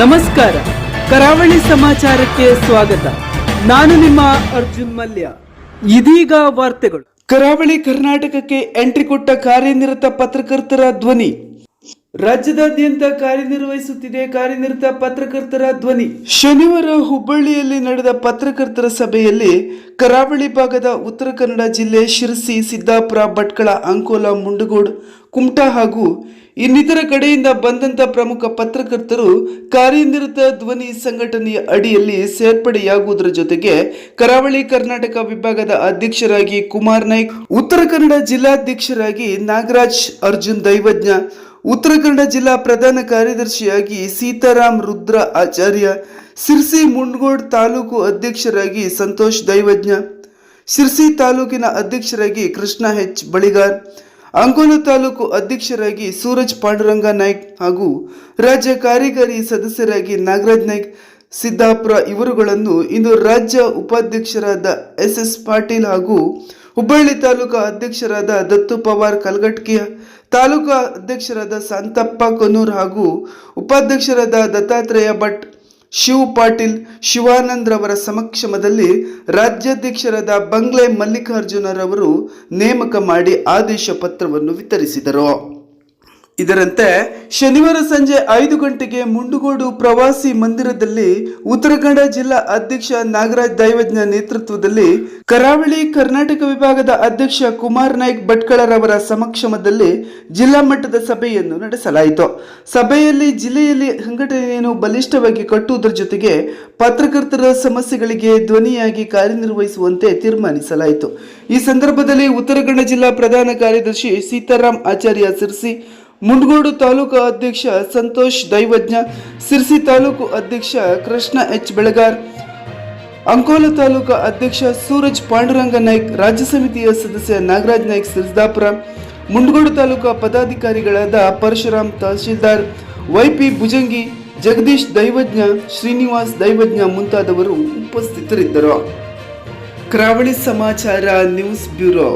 ನಮಸ್ಕಾರ. ಕರಾವಳಿ ಸಮಾಚಾರಕ್ಕೆ ಸ್ವಾಗತ. ನಾನು ನಿಮ್ಮ ಅರ್ಜುನ್ ಮಲ್ಯ. ಇದೀಗ ವಾರ್ತೆಗಳು. ಕರಾವಳಿ ಕರ್ನಾಟಕಕ್ಕೆ ಎಂಟ್ರಿ ಕೊಟ್ಟ ಕಾರ್ಯನಿರತ ಪತ್ರಕರ್ತರ ಧ್ವನಿ. ರಾಜ್ಯದಾದ್ಯಂತ ಕಾರ್ಯನಿರ್ವಹಿಸುತ್ತಿದೆ ಕಾರ್ಯನಿರತ ಪತ್ರಕರ್ತರ ಧ್ವನಿ. ಶನಿವಾರ ಹುಬ್ಬಳ್ಳಿಯಲ್ಲಿ ನಡೆದ ಪತ್ರಕರ್ತರ ಸಭೆಯಲ್ಲಿ ಕರಾವಳಿ ಭಾಗದ ಉತ್ತರ ಕನ್ನಡ ಜಿಲ್ಲೆ ಶಿರಸಿ, ಸಿದ್ದಾಪುರ, ಭಟ್ಕಳ, ಅಂಕೋಲ, ಮುಂಡಗೋಡ್, ಕುಮಟಾ ಹಾಗೂ ಇನ್ನಿತರ ಕಡೆಯಿಂದ ಬಂದಂತ ಪ್ರಮುಖ ಪತ್ರಕರ್ತರು ಕಾರ್ಯನಿರತ ಧ್ವನಿ ಸಂಘಟನೆಯ ಅಡಿಯಲ್ಲಿ ಸೇರ್ಪಡೆಯಾಗುವುದರ ಜೊತೆಗೆ ಕರಾವಳಿ ಕರ್ನಾಟಕ ವಿಭಾಗದ ಅಧ್ಯಕ್ಷರಾಗಿ ಕುಮಾರ್ ನಾಯ್ಕ್, ಉತ್ತರ ಕನ್ನಡ ಜಿಲ್ಲಾಧ್ಯಕ್ಷರಾಗಿ ನಾಗರಾಜ್ ಅರ್ಜುನ್ ದೈವಜ್ಞ, ಉತ್ತರ ಕನ್ನಡ ಜಿಲ್ಲಾ ಪ್ರಧಾನ ಕಾರ್ಯದರ್ಶಿಯಾಗಿ ಸೀತಾರಾಮ್ ರುದ್ರ ಆಚಾರ್ಯ ಸಿರ್ಸಿ ಮುಂಡ್ಗೋಡ್ ತಾಲೂಕು ಅಧ್ಯಕ್ಷರಾಗಿ ಸಂತೋಷ್ ದೈವಜ್ಞ ಸಿರ್ಸಿ ತಾಲೂಕಿನ ಅಧ್ಯಕ್ಷರಾಗಿ ಕೃಷ್ಣ ಎಚ್. ಬಳಿಗಾರ್ ಅಂಕೋಲ ತಾಲೂಕು ಅಧ್ಯಕ್ಷರಾಗಿ ಸೂರಜ್ ಪಾಂಡುರಂಗ ನಾಯ್ಕ್ ಹಾಗೂ ರಾಜ್ಯ ಕಾರ್ಯಕಾರಿ ಸದಸ್ಯರಾಗಿ ನಾಗರಾಜ್ ನಾಯ್ಕ್ ಸಿದ್ದಾಪುರ ಇವರುಗಳನ್ನು ಇಂದು ರಾಜ್ಯ ಉಪಾಧ್ಯಕ್ಷರಾದ ಎಸ್ ಎಸ್ ಪಾಟೀಲ್ ಹಾಗೂ ಹುಬ್ಬಳ್ಳಿ ತಾಲೂಕು ಅಧ್ಯಕ್ಷರಾದ ದತ್ತು ಪವಾರ್ ಕಲ್ಗಟ್ಕಿಯ ತಾಲೂಕು ಅಧ್ಯಕ್ಷರಾದ ಸಂತಪ್ಪ ಕೊನೂರ್ ಹಾಗೂ ಉಪಾಧ್ಯಕ್ಷರಾದ ದತ್ತಾತ್ರೇಯ ಭಟ್ ಶಿವ್ ಪಾಟೀಲ್ ಶಿವಾನಂದ್ರವರ ಸಮಕ್ಷಮದಲ್ಲಿ ರಾಜ್ಯಾಧ್ಯಕ್ಷರಾದ ಬಂಗ್ಲೆ ಮಲ್ಲಿಕಾರ್ಜುನರವರು ನೇಮಕ ಮಾಡಿ ಆದೇಶ ಪತ್ರವನ್ನು ವಿತರಿಸಿದರು. ಇದರಂತೆ ಶನಿವಾರ ಸಂಜೆ ಐದು ಗಂಟೆಗೆ ಮುಂಡುಗೋಡು ಪ್ರವಾಸಿ ಮಂದಿರದಲ್ಲಿ ಉತ್ತರ ಕನ್ನಡ ಜಿಲ್ಲಾ ಅಧ್ಯಕ್ಷ ನಾಗರಾಜ್ ದೈವಜ್ಞ ನೇತೃತ್ವದಲ್ಲಿ ಕರಾವಳಿ ಕರ್ನಾಟಕ ವಿಭಾಗದ ಅಧ್ಯಕ್ಷ ಕುಮಾರ್ ನಾಯ್ಕ್ ಭಟ್ಕಳರವರ ಸಮಕ್ಷಮದಲ್ಲಿ ಜಿಲ್ಲಾ ಮಟ್ಟದ ಸಭೆಯನ್ನು ನಡೆಸಲಾಯಿತು. ಸಭೆಯಲ್ಲಿ ಜಿಲ್ಲೆಯಲ್ಲಿ ಸಂಘಟನೆಯನ್ನು ಬಲಿಷ್ಠವಾಗಿ ಕಟ್ಟುವುದರ ಜೊತೆಗೆ ಪತ್ರಕರ್ತರ ಸಮಸ್ಯೆಗಳಿಗೆ ಧ್ವನಿಯಾಗಿ ಕಾರ್ಯನಿರ್ವಹಿಸುವಂತೆ ತೀರ್ಮಾನಿಸಲಾಯಿತು. ಈ ಸಂದರ್ಭದಲ್ಲಿ ಉತ್ತರ ಕನ್ನಡ ಜಿಲ್ಲಾ ಪ್ರಧಾನ ಕಾರ್ಯದರ್ಶಿ ಸೀತಾರಾಮ್ ಆಚಾರ್ಯ ಸಿರ್ಸಿ ಮುಂಡಗೋಡು ತಾಲೂಕು ಅಧ್ಯಕ್ಷ ಸಂತೋಷ್ ದೈವಜ್ಞ, ಸಿರ್ಸಿ ತಾಲೂಕು ಅಧ್ಯಕ್ಷ ಕೃಷ್ಣ ಎಚ್ ಬೆಳಗಾರ್, ಅಂಕೋಲ ತಾಲೂಕು ಅಧ್ಯಕ್ಷ ಸೂರಜ್ ಪಾಂಡುರಂಗ ನಾಯ್ಕ್, ರಾಜ್ಯ ಸಮಿತಿಯ ಸದಸ್ಯ ನಾಗರಾಜ್ ನಾಯ್ಕ್ ಸಿರ್ದಾಪುರ ಮುಂಡಗೋಡು ತಾಲೂಕು ಪದಾಧಿಕಾರಿಗಳಾದ ಪರಶುರಾಮ್ ತಹಶೀಲ್ದಾರ್, ವೈಪಿ ಭುಜಂಗಿ, ಜಗದೀಶ್ ದೈವಜ್ಞ, ಶ್ರೀನಿವಾಸ್ ದೈವಜ್ಞ ಮುಂತಾದವರು ಉಪಸ್ಥಿತರಿದ್ದರು. ಕರಾವಳಿ ಸಮಾಚಾರ ನ್ಯೂಸ್ ಬ್ಯೂರೋ.